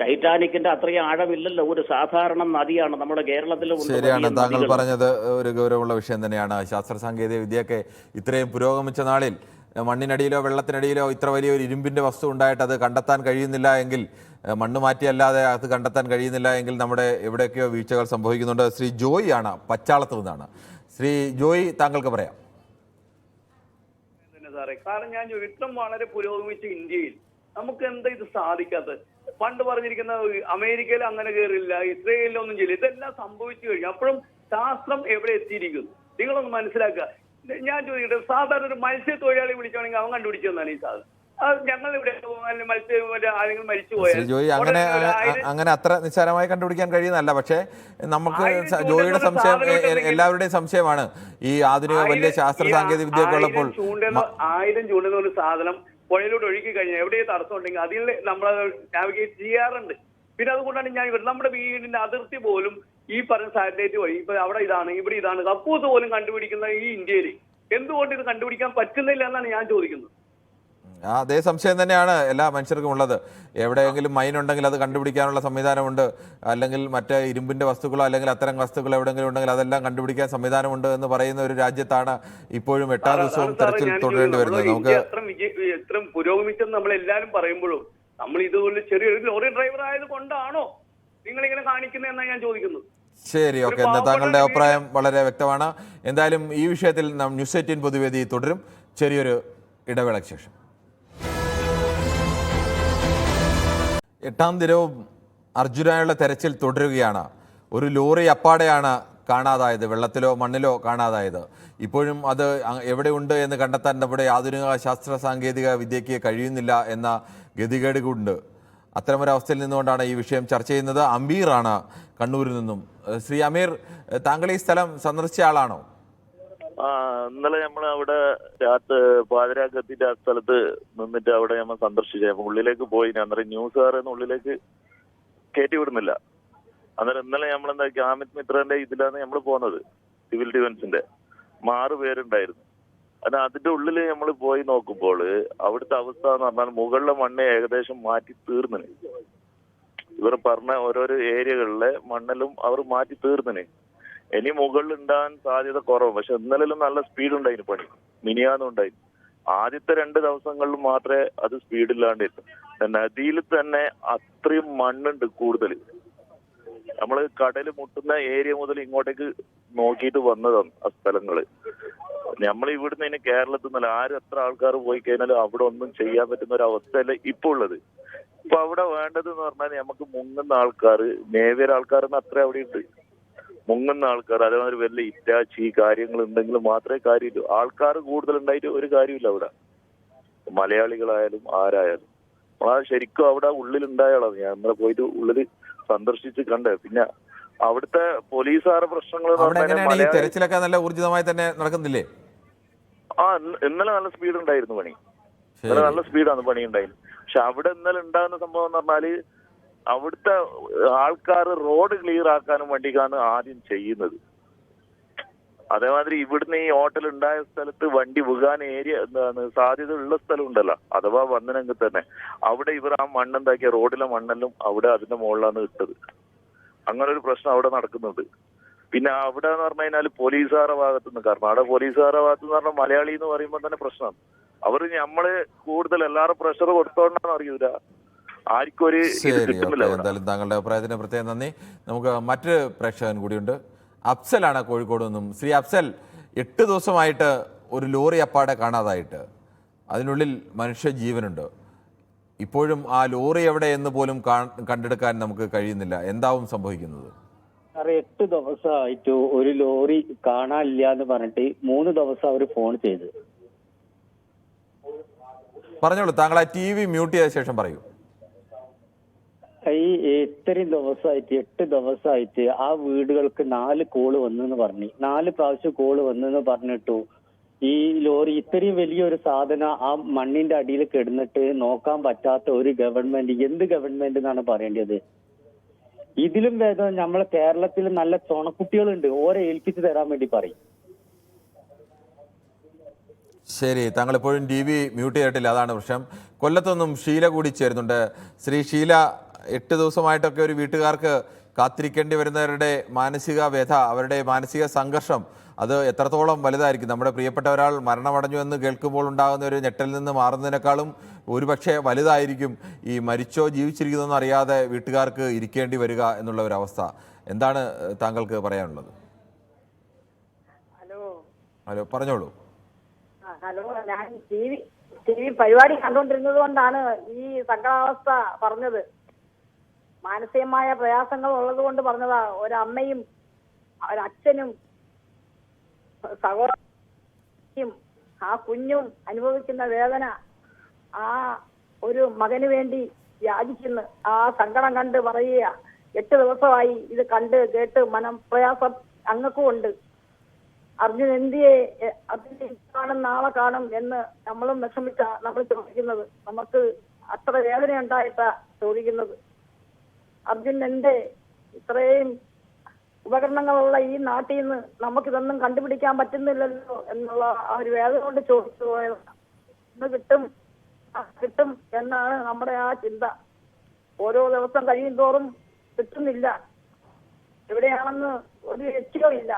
S11: ടൈറ്റാനിക്കിന്റെ അത്രയും ആഴമില്ലല്ലോ. ഒരു സാധാരണ നദിയാണ് നമ്മുടെ കേരളത്തിൽ
S1: ശരിയാണ്. താങ്കൾ പറഞ്ഞത് ഒരു ഗൗരവമുള്ള വിഷയം തന്നെയാണ്. ശാസ്ത്ര സാങ്കേതിക വിദ്യയൊക്കെ ഇത്രയും പുരോഗമിച്ച നാളിൽ മണ്ണിനടിയിലോ വെള്ളത്തിനടിയിലോ ഇത്ര വലിയൊരു ഇരുമ്പിന്റെ വസ്തു ഉണ്ടായിട്ട് അത് കണ്ടെത്താൻ കഴിയുന്നില്ല എങ്കിൽ മണ്ണ് മാറ്റിയല്ലാതെ അത് കണ്ടെത്താൻ കഴിയുന്നില്ല എങ്കിൽ നമ്മുടെ എവിടെയൊക്കെയോ വീഴ്ചകൾ സംഭവിക്കുന്നുണ്ട്. ശ്രീ ജോയി ആണ് പച്ചാളത്ത് നിന്നാണ്. ശ്രീ ജോയി താങ്കൾക്ക് പറയാം.
S12: സാറേ. കാരണം ഞാൻ ഇത്രയും വളരെ പുരോഗമിച്ച ഇന്ത്യയിൽ നമുക്ക് എന്താ ഇത് സാധിക്കാത്തത്? പണ്ട് പറഞ്ഞിരിക്കുന്ന അമേരിക്കയിൽ അങ്ങനെ കയറില്ല ഇസ്രയേലിലൊന്നും ചെയ്യില്ല. ഇതെല്ലാം സംഭവിച്ചു കഴിഞ്ഞു. അപ്പോഴും ശാസ്ത്രം എവിടെ എത്തിയിരിക്കുന്നു? നിങ്ങളൊന്ന് മനസ്സിലാക്കുക. ഞാൻ ചോദിക്കട്ടെ സാധാരണ ഒരു മത്സ്യത്തൊഴിലാളി വിളിക്കുകയാണെങ്കിൽ അവൻ കണ്ടുപിടിച്ചു തന്നാണ് ഈ സാധനം.
S1: ജോയി അങ്ങനെ അങ്ങനെ അത്ര നിസ്സാരമായി കണ്ടുപിടിക്കാൻ കഴിയുന്നല്ല പക്ഷേ നമുക്ക് ജോയിയുടെ സംശയം എല്ലാവരുടെയും സംശയമാണ്. ഈ ആധുനിക വലിയ ശാസ്ത്ര സാങ്കേതിക
S12: ആയിരം
S1: ഉള്ളപ്പോൾ
S12: ആയിരം ചൂണ്ടുന്ന ഒരു സാധനം പുഴയിലൂടെ ഒഴുകി കഴിഞ്ഞാൽ എവിടെ തടസ്സം ഉണ്ടെങ്കിൽ അതിൽ നമ്മൾ നാവിഗേറ്റ് ചെയ്യാറുണ്ട്. പിന്നെ അതുകൊണ്ടാണ് ഞാൻ ഇവിടെ നമ്മുടെ വീടിന്റെ അതിർത്തി പോലും ഈ പറഞ്ഞ സാറ്റലൈറ്റ് വഴി ഇപ്പൊ അവിടെ ഇതാണ് ഇവിടെ ഇതാണ് കപ്പൂസ് പോലും കണ്ടുപിടിക്കുന്ന ഈ ഇന്ത്യയിൽ എന്തുകൊണ്ട് ഇത് കണ്ടുപിടിക്കാൻ പറ്റുന്നില്ല എന്നാണ് ഞാൻ ചോദിക്കുന്നത്.
S1: ആ അതേ സംശയം തന്നെയാണ് എല്ലാ മനുഷ്യർക്കും ഉള്ളത്. എവിടെയെങ്കിലും മൈൻ ഉണ്ടെങ്കിൽ അത് കണ്ടുപിടിക്കാനുള്ള സംവിധാനമുണ്ട്. അല്ലെങ്കിൽ മറ്റേ ഇരുമ്പിന്റെ വസ്തുക്കളോ അല്ലെങ്കിൽ അത്തരം വസ്തുക്കളോ എവിടെയെങ്കിലും ഉണ്ടെങ്കിൽ അതെല്ലാം കണ്ടുപിടിക്കാൻ സംവിധാനമുണ്ട് എന്ന് പറയുന്ന ഒരു രാജ്യത്താണ് ഇപ്പോഴും എട്ടാം ദിവസവും തെരച്ചിൽ തുടരേണ്ടി വരുന്നത്. നമുക്ക്
S12: എത്ര പുരോഗമിച്ചെന്ന് നമ്മൾ എല്ലാവരും പറയുമ്പോഴും നമ്മൾ ഇതുപോലെ ചെറിയൊരു ലോറി ഡ്രൈവർ ആയത് കൊണ്ടാണോ നിങ്ങൾ ഇങ്ങനെ കാണിക്കുന്നത് എന്നാണ് ഞാൻ ചോദിക്കുന്നത്?
S1: ശരി ഓക്കെ. എന്നാൽ താങ്കളുടെ അഭിപ്രായം വളരെ വ്യക്തമാണ്. എന്തായാലും ഈ വിഷയത്തിൽ നാം ന്യൂസ് എയ്റ്റീൻ പൊതുവേദി തുടരും. ചെറിയൊരു ഇടവേളയ്ക്ക് ശേഷം എട്ടാം ദിനവും അർജുനായുള്ള തെരച്ചിൽ തുടരുകയാണ്. ഒരു ലോറി അപ്പാടെയാണ് കാണാതായത്. വെള്ളത്തിലോ മണ്ണിലോ കാണാതായത്. ഇപ്പോഴും അത് എവിടെയുണ്ട് എന്ന് കണ്ടെത്താൻ നമ്മുടെ ആധുനിക ശാസ്ത്ര സാങ്കേതിക വിദ്യയ്ക്ക് കഴിയുന്നില്ല എന്ന ഗതികേട് കൊണ്ട് അത്തരമൊരവസ്ഥയിൽ നിന്നുകൊണ്ടാണ് ഈ വിഷയം ചർച്ച ചെയ്യുന്നത്. അമീറാണ് കണ്ണൂരിൽ നിന്നും. ശ്രീ അമീർ താങ്കൾ ഈ സ്ഥലം സന്ദർശിച്ച ആളാണോ?
S13: ആ ഇന്നലെ നമ്മൾ അവിടെ രാത്രി പാതിരാക്കത്തിന്റെ ആ സ്ഥലത്ത് നിന്നിട്ട് അവിടെ നമ്മൾ സന്ദർശിച്ചു. ഉള്ളിലേക്ക് പോയി. അന്നേരം ന്യൂസുകാരെന്ന് ഉള്ളിലേക്ക് കയറ്റി വിടുന്നില്ല. അന്നേരം ഇന്നലെ നമ്മൾ എന്താക്കി അമിത് മിത്രന്റെ ഇതിലാണ് നമ്മൾ പോകുന്നത്. സിവിൽ ഡിഫൻസിന്റെ. ആറ് പേരുണ്ടായിരുന്നു അത് അതിന്റെ ഉള്ളിൽ നമ്മൾ പോയി നോക്കുമ്പോൾ അവിടുത്തെ അവസ്ഥ എന്ന് പറഞ്ഞാൽ മുകളിലെ മണ്ണ് ഏകദേശം മാറ്റി തീർന്നിന്. ഇവർ പറഞ്ഞ ഓരോരോ ഏരിയകളിലെ മണ്ണിലും അവർ മാറ്റി തീർന്നിന്. ഇനി മുകളിൽ ഉണ്ടാകാൻ സാധ്യത കുറവ്. പക്ഷെ ഇന്നലെല്ലാം നല്ല സ്പീഡ് ഉണ്ടായിന് പണി. മിനിയാന്നും ഉണ്ടായി ആദ്യത്തെ രണ്ട് ദിവസങ്ങളിൽ മാത്രമേ അത് സ്പീഡില്ലാണ്ടിരുന്നു നദിയിൽ തന്നെ അത്രയും മണ്ണുണ്ട് കൂടുതൽ നമ്മൾ കടൽ മുട്ടുന്ന ഏരിയ മുതൽ ഇങ്ങോട്ടേക്ക് നോക്കിയിട്ട് വന്നതാണ് ആ സ്ഥലങ്ങൾ നമ്മൾ ഇവിടുന്ന് ഇനി കേരളത്തിൽ നിന്നല്ല ആരും എത്ര ആൾക്കാർ പോയി കഴിഞ്ഞാലും അവിടെ ഒന്നും ചെയ്യാൻ പറ്റുന്ന ഒരു അവസ്ഥയല്ല ഇപ്പൊ ഉള്ളത്. ഇപ്പൊ അവിടെ വേണ്ടത് എന്ന് പറഞ്ഞാൽ നമുക്ക് മുങ്ങുന്ന ആൾക്കാർ നേവിയർ ആൾക്കാരെന്ന് അത്ര അവിടെ ഉണ്ട്. മുങ്ങുന്ന ആൾക്കാർ അതേമാതിരി വലിയ ഇറ്റാച്ചി കാര്യങ്ങൾ ഉണ്ടെങ്കിൽ മാത്രമേ കാര്യമില്ല. ആൾക്കാർ കൂടുതൽ ഉണ്ടായിട്ട് ഒരു കാര്യമില്ല അവിടെ. മലയാളികളായാലും ആരായാലും. ആ ശരിക്കും അവിടെ ഉള്ളിൽ ഉണ്ടായാളാണ് ഞാൻ നമ്മളെ പോയിട്ട് ഉള്ളിൽ സന്ദർശിച്ച് കണ്ട്. പിന്നെ അവിടുത്തെ പോലീസുകാരെ പ്രശ്നങ്ങൾ
S1: അവിടെ എങ്ങനെയാണ് ഈ തെരച്ചിലൊക്കെ നല്ല ഊർജിതമായി തന്നെ നടക്കുന്നില്ലേ?
S13: ആ ഇന്ന- ഇന്നലെ നല്ല സ്പീഡ് ഉണ്ടായിരുന്നു പണി. ഇന്നലെ നല്ല സ്പീഡാണ് പണി ഉണ്ടായിരുന്നു പക്ഷെ അവിടെ ഇന്നലെ ഉണ്ടാകുന്ന സംഭവം എന്ന് പറഞ്ഞാൽ അവിടുത്തെ ആൾക്കാർ റോഡ് ക്ലിയർ ആക്കാനും വേണ്ടിയിട്ടാണ് ആദ്യം ചെയ്യുന്നത്. അതേമാതിരി ഇവിടുന്ന് ഈ ഹോട്ടൽ ഉണ്ടായ സ്ഥലത്ത് വണ്ടി വീകാൻ ഏരിയ എന്താണ് സാധ്യത ഉള്ള സ്ഥലം ഉണ്ടല്ലോ അഥവാ വന്നനെങ്കിൽ തന്നെ. അവിടെ ഇവർ ആ മണ്ണെന്താക്കിയ റോഡിലെ മണ്ണെല്ലാം അവിടെ അതിന്റെ മുകളിലാണ് ഇട്ടത്. അങ്ങനെ ഒരു പ്രശ്നം അവിടെ നടക്കുന്നുണ്ട്. പിന്നെ അവിടെ എന്ന് പറഞ്ഞു കഴിഞ്ഞാൽ പോലീസുകാരുടെ ഭാഗത്തു നിന്ന് കാരണം അവിടെ പോലീസുകാരുടെ ഭാഗത്ത് നിന്ന് പറഞ്ഞാൽ മലയാളി എന്ന് പറയുമ്പോൾ തന്നെ പ്രശ്നം. അവർ നമ്മൾ കൂടുതൽ എല്ലാവരും പ്രഷർ കൊടുത്തോണ്ടാന്ന് അറിയൂല. ആർക്കും ഒരു ഇത് കിട്ടുന്നില്ല
S1: എന്തായാലും താങ്കളുടെ അഭിപ്രായത്തിന് പ്രത്യേകം നന്ദി. നമുക്ക് മറ്റൊരു പ്രേക്ഷകൻ കൂടിയുണ്ട്. അഫ്സലാണ് കോഴിക്കോട് നിന്നും ശ്രീ അഫ്സൽ എട്ട് ദിവസമായിട്ട് ഒരു ലോറി അപ്പാടെ കാണാതായിട്ട്. അതിനുള്ളിൽ മനുഷ്യ ജീവനുണ്ട്. ഇപ്പോഴും ആ ലോറി എവിടെ എന്ന് പോലും കണ്ടെടുക്കാൻ നമുക്ക് കഴിയുന്നില്ല. എന്താവും സംഭവിക്കുന്നത്?
S10: സാറേ എട്ട് ദിവസമായിട്ട് ഒരു ലോറി കാണാനില്ല എന്ന് പറഞ്ഞിട്ട് മൂന്ന് ദിവസം അവർ ഫോൺ ചെയ്ത്.
S1: പറഞ്ഞോളൂ താങ്കൾ ആ ടി വി മ്യൂട്ട് ചെയ്ത ശേഷം പറയൂ.
S10: ഈ ഇത്രയും ദിവസമായിട്ട് എട്ട് ദിവസമായിട്ട് ആ വീടുകൾക്ക് നാല് കോൾ വന്നെന്ന് പറഞ്ഞു. നാല് പ്രാവശ്യം കോൾ വന്നെന്ന് പറഞ്ഞിട്ടു ഈ ലോറി ഇത്രയും വലിയൊരു സാധനം ആ മണ്ണിന്റെ അടിയിൽ കിടന്നിട്ട് നോക്കാൻ പറ്റാത്ത ഒരു ഗവൺമെന്റ് എന്ത് ഗവൺമെന്റ് എന്നാണ് പറയേണ്ടത്? ഇതിലും ഭേദം നമ്മളെ കേരളത്തിൽ നല്ല ചുണക്കുട്ടികളുണ്ട്. ഓരെ ഏൽപ്പിച്ചു തരാൻ വേണ്ടി പറയും.
S1: ശരി. താങ്കൾ ഇപ്പോഴും ടി വി മ്യൂട്ട് ചെയ്തിട്ടില്ല. അതാണ് പ്രശ്നം. കൊല്ലത്തൊന്നും ഷീല കൂടി ചേരുന്നുണ്ട്. ശ്രീ ഷീല എട്ട് ദിവസമായിട്ടൊക്കെ ഒരു വീട്ടുകാർക്ക് കാത്തിരിക്കേണ്ടി വരുന്നവരുടെ മാനസിക വ്യഥ അവരുടെ മാനസിക സംഘർഷം അത് എത്രത്തോളം വലുതായിരിക്കും? നമ്മുടെ പ്രിയപ്പെട്ട ഒരാൾ മരണമടഞ്ഞു എന്ന് കേൾക്കുമ്പോൾ ഉണ്ടാകുന്ന ഒരു ഞെട്ടലിൽ നിന്ന് മാറുന്നതിനേക്കാളും ഒരുപക്ഷെ വലുതായിരിക്കും ഈ മരിച്ചോ ജീവിച്ചിരിക്കുന്നോ അറിയാതെ വീട്ടുകാർക്ക് ഇരിക്കേണ്ടി വരിക എന്നുള്ള ഒരു അവസ്ഥ. എന്താണ് താങ്കൾക്ക് പറയാനുള്ളത്?
S14: ഹലോ.
S1: ഹലോ പറഞ്ഞോളൂ.
S14: ഹലോ. ഞാൻ ടി വി ടി വി പരിപാടി കണ്ടുകൊണ്ടിരുന്നത് കൊണ്ടാണ് ഈ സങ്കടാവസ്ഥ പറഞ്ഞത്. മാനസികമായ പ്രയാസങ്ങൾ ഉള്ളത് കൊണ്ട് പറഞ്ഞതാ ഒരമ്മയും ഒരച്ഛനും സഹോദരിയും ആ കുഞ്ഞും അനുഭവിക്കുന്ന വേദന ആ ഒരു മകന് വേണ്ടി യാചിക്കുന്നു ആ സങ്കടം കണ്ട് പറയുക. എട്ട് ദിവസമായി ഇത് കണ്ട് കേട്ട് മനം പ്രയാസം അങ്ങക്കും ഉണ്ട്. അർജുൻ എന്തിയെ എ, കാണും നാളെ കാണും എന്ന് നമ്മളും വിഷമിച്ച നമ്മൾ ചോദിക്കുന്നത്. നമുക്ക് അത്ര വേദന ഉണ്ടായിട്ടാ ചോദിക്കുന്നത്. അർജുൻ എന്റെ ഇത്രയും ഉപകരണങ്ങളുള്ള ഈ നാട്ടിൽ നിന്ന് നമുക്കിതൊന്നും കണ്ടുപിടിക്കാൻ പറ്റുന്നില്ലല്ലോ എന്നുള്ള ആ ഒരു വേദന കൊണ്ട് ചോദിച്ചു പോയതാണ് ഇന്ന് കിട്ടും കിട്ടും എന്നാണ് നമ്മുടെ ആ ചിന്ത. ഓരോ ദിവസം കഴിയും തോറും കിട്ടുന്നില്ല. എവിടെയാണെന്ന് ഒരു ലക്ഷ്യവും ഇല്ല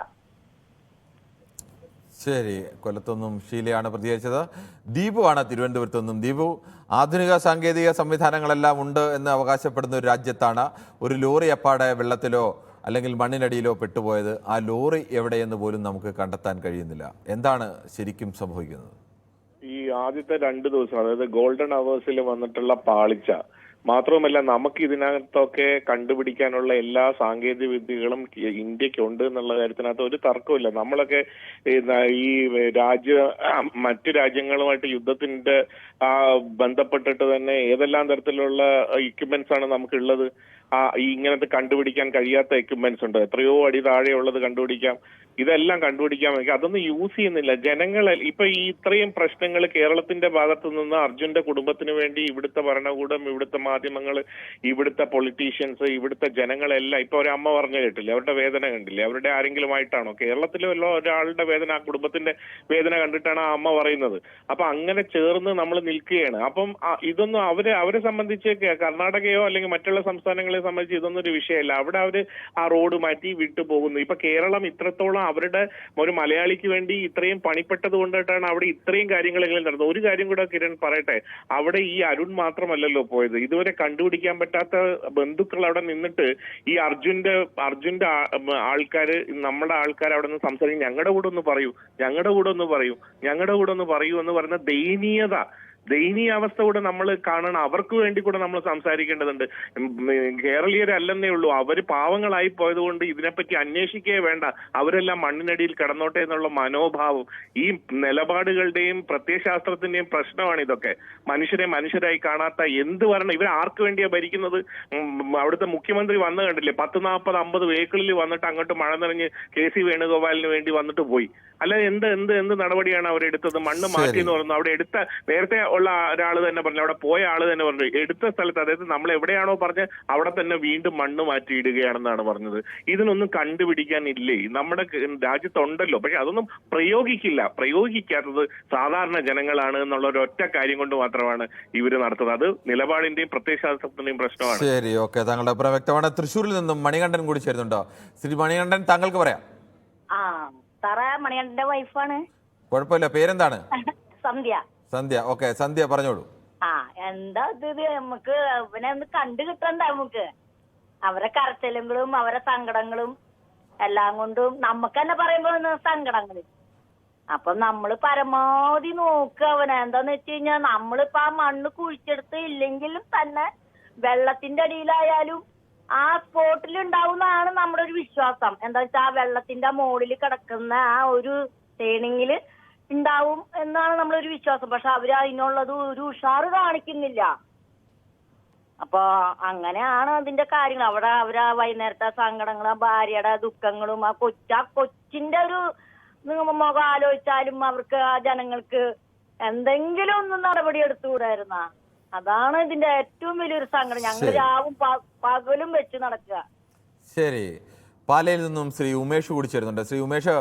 S1: ശരി കൊല്ലത്തൊന്നും ഷീലയാണ് പ്രതികരിച്ചത്. ദീപുവാണ് ആണ് തിരുവനന്തപുരത്തു നിന്നും. ദീപു ആധുനിക സാങ്കേതിക സംവിധാനങ്ങളെല്ലാം ഉണ്ട് എന്ന് അവകാശപ്പെടുന്ന ഒരു രാജ്യത്താണ് ഒരു ലോറി അപ്പാടെ വെള്ളത്തിലോ അല്ലെങ്കിൽ മണ്ണിനടിയിലോ പെട്ടുപോയത്? ആ ലോറി എവിടെയെന്ന് പോലും നമുക്ക് കണ്ടെത്താൻ കഴിയുന്നില്ല. എന്താണ് ശരിക്കും സംഭവിക്കുന്നത്?
S15: ഈ ആദ്യത്തെ രണ്ട് ദിവസം അതായത് ഗോൾഡൻ അവേഴ്സിൽ വന്നിട്ടുള്ള പാളിച്ച മാത്രവുമല്ല നമുക്ക് ഇതിനകത്തൊക്കെ കണ്ടുപിടിക്കാനുള്ള എല്ലാ സാങ്കേതിക വിദ്യകളും ഇന്ത്യയ്ക്ക് ഉണ്ട് എന്നുള്ള കാര്യത്തിനകത്ത് ഒരു തർക്കമില്ല നമ്മളൊക്കെ ഈ രാജ്യ മറ്റു രാജ്യങ്ങളുമായിട്ട് യുദ്ധത്തിന്റെ ആ ബന്ധപ്പെട്ടിട്ട് തന്നെ ഏതെല്ലാം തരത്തിലുള്ള എക്യുപ്മെന്റ്സ് ആണ് നമുക്കുള്ളത്? ആ ഈ ഇങ്ങനത്തെ കണ്ടുപിടിക്കാൻ കഴിയാത്ത എക്യുപ്മെന്റ്സ് ഉണ്ട്. എത്രയോ അടി താഴെയുള്ളത് കണ്ടുപിടിക്കാം. ഇതെല്ലാം കണ്ടുപിടിക്കാൻ വേണ്ടി അതൊന്നും യൂസ് ചെയ്യുന്നില്ല. ജനങ്ങളെ ഇപ്പൊ ഈ ഇത്രയും പ്രശ്നങ്ങൾ കേരളത്തിന്റെ ഭാഗത്തു നിന്ന് അർജുന്റെ കുടുംബത്തിന് വേണ്ടി ഇവിടുത്തെ ഭരണകൂടം ഇവിടുത്തെ മാധ്യമങ്ങൾ ഇവിടുത്തെ പൊളിറ്റീഷ്യൻസ് ഇവിടുത്തെ ജനങ്ങളെല്ലാം ഇപ്പൊ ഒരു അമ്മ പറഞ്ഞു കേട്ടില്ലേ? അവരുടെ വേദന കണ്ടില്ലേ? അവരുടെ ആരെങ്കിലും ആയിട്ടാണോ കേരളത്തിലെ വല്ല ഒരാളുടെ വേദന ആ കുടുംബത്തിന്റെ വേദന കണ്ടിട്ടാണ് ആ അമ്മ പറയുന്നത്. അപ്പൊ അങ്ങനെ ചേർന്ന് നമ്മൾ നിൽക്കുകയാണ്. അപ്പം ഇതൊന്നും അവരെ അവരെ സംബന്ധിച്ച് കർണാടകയോ അല്ലെങ്കിൽ മറ്റുള്ള സംസ്ഥാനങ്ങളെ സംബന്ധിച്ച് ഇതൊന്നും ഒരു വിഷയമല്ല. അവിടെ അവർ ആ റോഡ് മാറ്റി വിട്ടു പോകുന്നു. ഇപ്പൊ കേരളം ഇത്രത്തോളം അവരുടെ ഒരു മലയാളിക്ക് വേണ്ടി ഇത്രയും പണിപ്പെട്ടത് കൊണ്ടിട്ടാണ് അവിടെ ഇത്രയും കാര്യങ്ങളെങ്കിലും നടന്നത്. ഒരു കാര്യം കൂടെ കിരൺ പറയട്ടെ. അവിടെ ഈ അരുൺ മാത്രമല്ലല്ലോ പോയത്. ഇതുവരെ കണ്ടുപിടിക്കാൻ പറ്റാത്ത ബന്ധുക്കൾ അവിടെ നിന്നിട്ട് ഈ അർജുന്റെ അർജുന്റെ ആൾക്കാർ നമ്മുടെ ആൾക്കാർ അവിടെ നിന്ന് സംസാരിക്കും. ഞങ്ങളുടെ കൂടെ ഒന്ന് പറയൂ. ഞങ്ങളുടെ കൂടെ ഒന്ന് പറയൂ. ഞങ്ങളുടെ കൂടെ ഒന്ന് പറയൂ എന്ന് പറയുന്ന ദയനീയത ദയനീയ അവസ്ഥ കൂടെ നമ്മൾ കാണണം അവർക്ക് വേണ്ടി കൂടെ നമ്മൾ സംസാരിക്കേണ്ടതുണ്ട്. കേരളീയരല്ലെന്നേ ഉള്ളൂ. അവർ പാവങ്ങളായി പോയതുകൊണ്ട് ഇതിനെപ്പറ്റി അന്വേഷിക്കേ വേണ്ട. അവരെല്ലാം മണ്ണിനടിയിൽ കിടന്നോട്ടെ എന്നുള്ള മനോഭാവം. ഈ നിലപാടുകളുടെയും പ്രത്യയശാസ്ത്രത്തിന്റെയും പ്രശ്നമാണ് ഇതൊക്കെ. മനുഷ്യരെ മനുഷ്യരായി കാണാത്ത എന്ത് വരണം? ഇവർ ആർക്ക് വേണ്ടിയാ ഭരിക്കുന്നത്? അവിടുത്തെ മുഖ്യമന്ത്രി വന്നു കണ്ടില്ലേ? പത്ത് നാൽപ്പത് അമ്പത് വെഹിക്കിളിൽ വന്നിട്ട് അങ്ങോട്ട് മഴ നിറഞ്ഞ് കെ സി വേണുഗോപാലിന് വേണ്ടി വന്നിട്ട് പോയി. അല്ല എന്ത് എന്ത് എന്ത് നടപടിയാണ് അവരെടുത്തത്? മണ്ണ് മാറ്റി എന്ന് പറഞ്ഞു അവിടെ എടുത്ത നേരത്തെ ഉള്ള ഒരാൾ തന്നെ പറഞ്ഞു അവിടെ പോയ ആൾ തന്നെ പറഞ്ഞു. എടുത്ത സ്ഥലത്ത് അതായത് നമ്മൾ എവിടെയാണോ പറഞ്ഞ് അവിടെ തന്നെ വീണ്ടും മണ്ണ് മാറ്റിയിടുകയാണെന്നാണ് പറഞ്ഞത്. ഇതിനൊന്നും കണ്ടുപിടിക്കാൻ ഇല്ലേ? നമ്മുടെ രാജ്യത്തുണ്ടല്ലോ. പക്ഷെ അതൊന്നും പ്രയോഗിക്കില്ല. പ്രയോഗിക്കാത്തത് സാധാരണ ജനങ്ങളാണ് എന്നുള്ള ഒരു ഒറ്റ കാര്യം കൊണ്ട് മാത്രമാണ് ഇവർ നടത്തുന്നത്. അത് നിലപാടിന്റെയും പ്രത്യയശാസ്ത്രത്തിന്റെയും പ്രശ്നമാണ്.
S1: ശരി ഓക്കെ. താങ്കളുടെ അഭിപ്രായം വ്യക്തമാണ്. തൃശ്ശൂരിൽ നിന്നും മണികണ്ഠൻ കൂടി ചേരുന്നുണ്ടോ? ശ്രീ മണികണ്ഠൻ താങ്കൾക്ക് പറയാം.
S14: ആ സാറേ മണികണ്ഠന്റെ വൈഫാണ്
S1: കുഴപ്പമില്ല. പേരെന്താണ്?
S14: സന്ധ്യ.
S1: സന്ധ്യ ഓക്കെ സന്ധ്യ പറഞ്ഞോളൂ.
S14: ആ എന്താ ഇത്? നമുക്ക് അവനെ ഒന്ന് കണ്ടു കിട്ടണ്ട നമുക്ക്. അവരെ കരച്ചിലുകളും അവരെ സങ്കടങ്ങളും എല്ലാം കൊണ്ടും നമുക്ക് തന്നെ പറയുമ്പോ സങ്കടങ്ങൾ. അപ്പൊ നമ്മൾ പരമാവധി നോക്കുക അവനെ. എന്താന്ന് വെച്ച് കഴിഞ്ഞാൽ നമ്മളിപ്പോ ആ മണ്ണ് കുഴിച്ചെടുത്ത് ഇല്ലെങ്കിലും തന്നെ വെള്ളത്തിന്റെ അടിയിലായാലും ആ സ്പോട്ടിൽ ഉണ്ടാവുന്നതാണ് നമ്മുടെ ഒരു വിശ്വാസം. എന്താ വെച്ചാൽ ആ വെള്ളത്തിന്റെ മുകളിൽ കിടക്കുന്ന ആ ഒരു ടേണിങ്ങിൽ ഉണ്ടാവും എന്നാണ് നമ്മളൊരു വിശ്വാസം. പക്ഷെ അവർ അതിനുള്ളത് ഒരു ഉഷാറ് കാണിക്കുന്നില്ല. അപ്പൊ അങ്ങനെയാണ് അതിന്റെ കാര്യങ്ങൾ. അവിടെ അവരാ വൈകുന്നേരത്തെ സങ്കടങ്ങളും ആ ഭാര്യയുടെ ദുഃഖങ്ങളും ആ കൊച്ച ആ കൊച്ചിന്റെ ഒരു മുഖം ആലോചിച്ചാലും അവർക്ക് ആ ജനങ്ങൾക്ക് എന്തെങ്കിലും ഒന്ന് നടപടി എടുത്തുകൂടായിരുന്ന. അതാണ് ഇതിന്റെ ഏറ്റവും വലിയൊരു സങ്കടം. ഞങ്ങൾ. രാവും പകലും വെച്ച് നടക്കുക.
S1: ശരി. പാലയിൽ നിന്നും ശ്രീ ഉമേഷ് കൂടി ചേരുന്നുണ്ട്. ശ്രീ ഉമേഷ്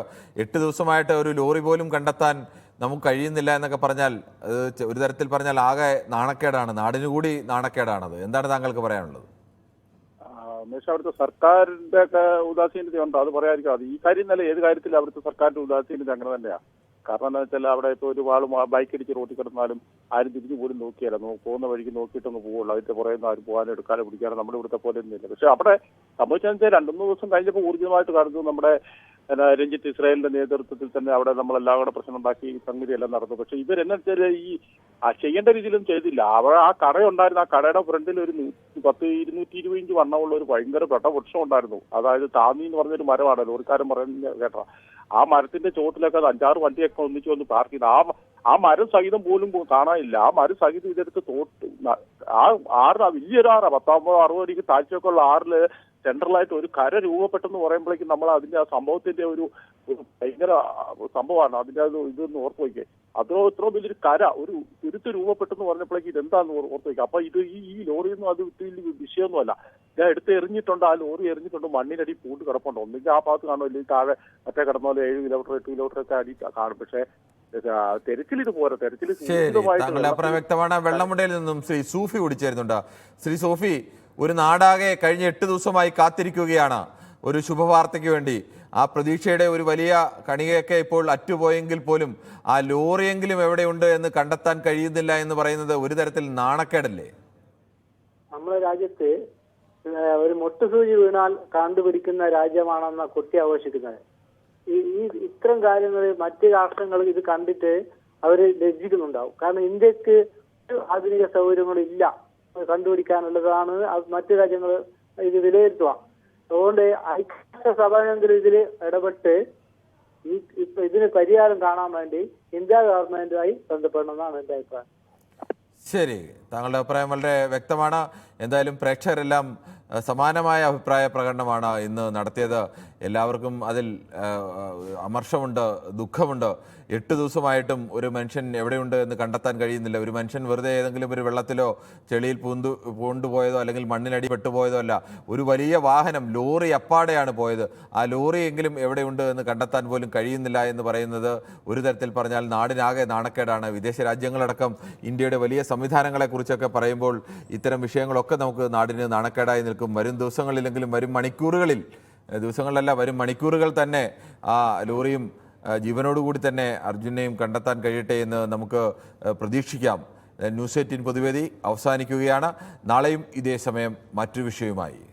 S1: എട്ട് ദിവസമായിട്ട് ഒരു ലോറി പോലും കണ്ടെത്താൻ നമുക്ക് കഴിയുന്നില്ല എന്നൊക്കെ പറഞ്ഞാൽ ഒരു തരത്തിൽ പറഞ്ഞാൽ ആകെ നാണക്കേടാണ്. നാടിനു കൂടി നാണക്കേടാണത്. എന്താണ് താങ്കൾക്ക് പറയാനുള്ളത്?
S5: അവിടുത്തെ സർക്കാരിന്റെ ഒക്കെ ഉദാസീനത ഉണ്ടോ അത് പറയാതിരിക്കും അത് ഈ കാര്യം എന്നല്ല ഏത് കാര്യത്തിൽ അവിടുത്തെ സർക്കാരിന്റെ ഉദാസീനത അങ്ങനെ തന്നെയാ. കാരണം എന്താ വെച്ചാൽ അവിടെ ഇപ്പോൾ ഒരു വാളും ബൈക്ക് അടിച്ച് റോട്ടിൽ കിടന്നാലും ആരും തിരിഞ്ഞു പോലും നോക്കിയല്ല പോകുന്ന വഴിക്ക് നോക്കിയിട്ടൊന്ന് പോവുള്ളൂ അതിന്റെ പുറകെ നിന്ന് ആരും പോകാനോ എടുക്കാനോ പിടിക്കാനോ നമ്മുടെ ഇവിടുത്തെ പോലെ ഒന്നുമില്ല പക്ഷെ അവിടെ സംഭവിച്ചതെന്ന് വെച്ചാൽ രണ്ടു മൂന്ന് ദിവസം കഴിഞ്ഞപ്പോൾ ഊർജിതമായിട്ട് കാണുന്നു നമ്മുടെ രഞ്ജിത്ത് ഇസ്രായേലിന്റെ നേതൃത്വത്തിൽ തന്നെ അവിടെ നമ്മളെല്ലാം കൂടെ പ്രശ്നം ഉണ്ടാക്കി ഈ സംഗതി എല്ലാം നടന്നു. പക്ഷെ ഇവരെന്നുവെച്ചാൽ ഈ ചെയ്യേണ്ട രീതിയിലും ചെയ്തില്ല. അവ ആ കടയുണ്ടായിരുന്നു. ആ കടയുടെ ഫ്രണ്ടിൽ ഒരു പത്ത് ഇരുന്നൂറ്റി ഇരുപത് ഇഞ്ച് വണ്ണമുള്ള ഒരു ഭയങ്കര വൃക്ഷം ഉണ്ടായിരുന്നു അതായത് താന്നി എന്ന് പറഞ്ഞൊരു മരമാണ്. ലോറിക്കാരൻ പറയുന്ന കേട്ട ആ മരത്തിന്റെ ചോട്ടിലൊക്കെ അത് അഞ്ചാറ് വണ്ടിയൊക്കെ ഒന്നിച്ച് വന്ന് പാർക്ക് ചെയ്ത്. ആ ആ മരം സഹിതം പോലും കാണാനില്ല. ആ മരം സഹിതം ഇതെടുത്ത് തോട്ട് ആ ആറ് വലിയൊരു ആറാ. പത്താമ്പത് അറുപത് അടിക്ക് താഴ്ചയൊക്കെ ഉള്ള ആറിൽ സെൻട്രലായിട്ട് ഒരു കര രൂപപ്പെട്ടെന്ന് പറയുമ്പോഴേക്കും നമ്മൾ അതിന്റെ ആ സംഭവത്തിന്റെ ഒരു ഭയങ്കര സംഭവമാണ്. അതിന്റെ അത് എന്ന് ഓർത്ത് വയ്ക്കേ. അതോ ഇത്ര വലിയൊരു കര ഒരു തുരുത്ത് രൂപപ്പെട്ടെന്ന് പറഞ്ഞപ്പോഴേക്കും ഇതെന്താന്ന് ഓർ- ഓർത്ത് വയ്ക്കുക അപ്പൊ ഇത് ഈ ഈ ലോറിയൊന്നും അത് വലിയ വിഷയമൊന്നുമല്ല. ഞാൻ എടുത്ത് എറിഞ്ഞിട്ടുണ്ട് ആ ലോറി എറിഞ്ഞിട്ടുണ്ട് മണ്ണിനടി പൂണ്ട് കിടപ്പുണ്ട്. ഒന്നിന്റെ ആ ഭാഗത്ത് കാണുമോ? അല്ലെങ്കിൽ താഴെ മറ്റേ കിടന്ന പോലെ ഏഴ് കിലോമീറ്റർ എട്ട് കിലോമീറ്റർ ഒക്കെ അടി കാണും. പക്ഷേ
S1: ശരി താങ്കളുടെ അഭിപ്രായം വ്യക്തമാണ് വെള്ളമുണ്ടയിൽ നിന്നും ശ്രീ സൂഫി കൂടിച്ചേരുന്നുണ്ട്. ശ്രീ സൂഫി ഒരു നാടാകെ കഴിഞ്ഞ എട്ട് ദിവസമായി കാത്തിരിക്കുകയാണ്. ഒരു ശുഭവാർത്തയ്ക്ക് വേണ്ടി. ആ പ്രതീക്ഷയുടെ ഒരു വലിയ കണികയൊക്കെ ഇപ്പോൾ അറ്റുപോയെങ്കിൽ പോലും ആ ലോറിയെങ്കിലും എവിടെയുണ്ട് എന്ന് കണ്ടെത്താൻ കഴിയുന്നില്ല എന്ന് പറയുന്നത് ഒരു തരത്തിൽ നാണക്കേടല്ലേ?
S16: നമ്മുടെ രാജ്യത്ത് ഒരു മൊട്ടുസൂചി വീണാൽ കണ്ടുപിടിക്കുന്ന രാജ്യമാണെന്ന കുട്ടി ആഘോഷിക്കുന്നത്. ഈ ഇത്തരം കാര്യങ്ങൾ മറ്റ് രാഷ്ട്രങ്ങൾ ഇത് കണ്ടിട്ട് അവർ ലജ്ജിക്കുന്നുണ്ടാവും. കാരണം ഇന്ത്യയ്ക്ക് ആധുനിക സൗകര്യങ്ങളും ഇല്ല കണ്ടുപിടിക്കാനുള്ളതാണ്. മറ്റു രാജ്യങ്ങൾ ഇത് വിലയിരുത്തുക. അതുകൊണ്ട് ഐക്യരാഷ്ട്ര സഭയെങ്കിലും ഇതിൽ ഇടപെട്ട് ഈ ഇതിന് പരിഹാരം കാണാൻ വേണ്ടി ഇന്ത്യ ഗവൺമെന്റുമായി ബന്ധപ്പെടണമെന്നാണ് എന്റെ അഭിപ്രായം.
S1: ശരി. താങ്കളുടെ അഭിപ്രായം വളരെ വ്യക്തമാണ്. എന്തായാലും പ്രേക്ഷകരെല്ലാം സമാനമായ അഭിപ്രായ പ്രകടനമാണ് ഇന്ന് നടത്തിയത്. എല്ലാവർക്കും അതിൽ അമർഷമുണ്ട് ദുഃഖമുണ്ട്. എട്ട് ദിവസമായിട്ടും ഒരു മനുഷ്യൻ എവിടെയുണ്ട് എന്ന് കണ്ടെത്താൻ കഴിയുന്നില്ല. ഒരു മനുഷ്യൻ വെറുതെ ഏതെങ്കിലും ഒരു വെള്ളത്തിലോ ചെളിയിൽ പൂന്തു പൂണ്ടുപോയതോ അല്ലെങ്കിൽ മണ്ണിനടി പെട്ടുപോയതോ അല്ല. ഒരു വലിയ വാഹനം ലോറി അപ്പാടെയാണ് പോയത്. ആ ലോറിയെങ്കിലും എവിടെയുണ്ട് എന്ന് കണ്ടെത്താൻ പോലും കഴിയുന്നില്ല എന്ന് പറയുന്നത് ഒരു തരത്തിൽ പറഞ്ഞാൽ നാടിനാകെ നാണക്കേടാണ്. വിദേശ രാജ്യങ്ങളടക്കം ഇന്ത്യയുടെ വലിയ സംവിധാനങ്ങളെക്കുറിച്ചൊക്കെ പറയുമ്പോൾ ഇത്തരം വിഷയങ്ങളൊക്കെ നമുക്ക് നാടിന് നാണക്കേടായി നിൽക്കും. വരും ദിവസങ്ങളിലെങ്കിലും വരും മണിക്കൂറുകളിൽ ദിവസങ്ങളിലല്ല വരും മണിക്കൂറുകൾ തന്നെ ആ ലോറിയും ജീവനോടുകൂടി തന്നെ അർജുനെയും കണ്ടെത്താൻ കഴിയട്ടെ എന്ന് നമുക്ക് പ്രതീക്ഷിക്കാം. ന്യൂസ് എയ്റ്റീൻ പൊതുവേദി അവസാനിക്കുകയാണ്. നാളെയും ഇതേ സമയം മറ്റൊരു വിഷയവുമായി.